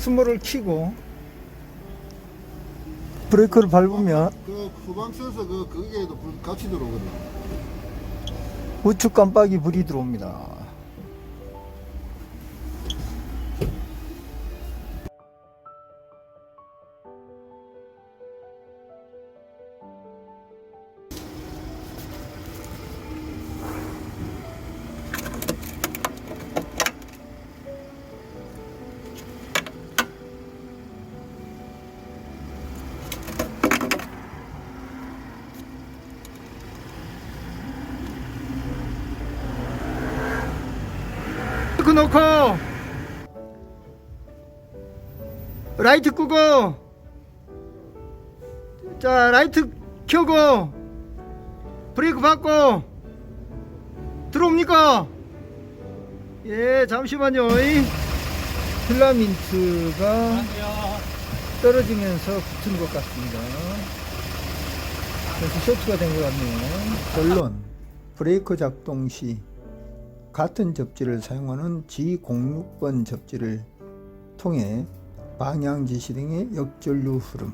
스모를 키고 브레이크를 밟으면 그 후방 센서 그 거기에도 불 같이 들어오거든. 우측 깜빡이 불이 들어옵니다. 그 놓고. 라이트 끄고. 자 라이트 켜고. 브레이크 밟고. 들어옵니까? 예 잠시만요. 이 필라민트가 떨어지면서 붙은 것 같습니다. 그래서 쇼트가 된 것 같네요. 결론. 브레이크 작동 시 같은 접지를 사용하는 G06번 접지를 통해 방향 지시 등의 역전류 흐름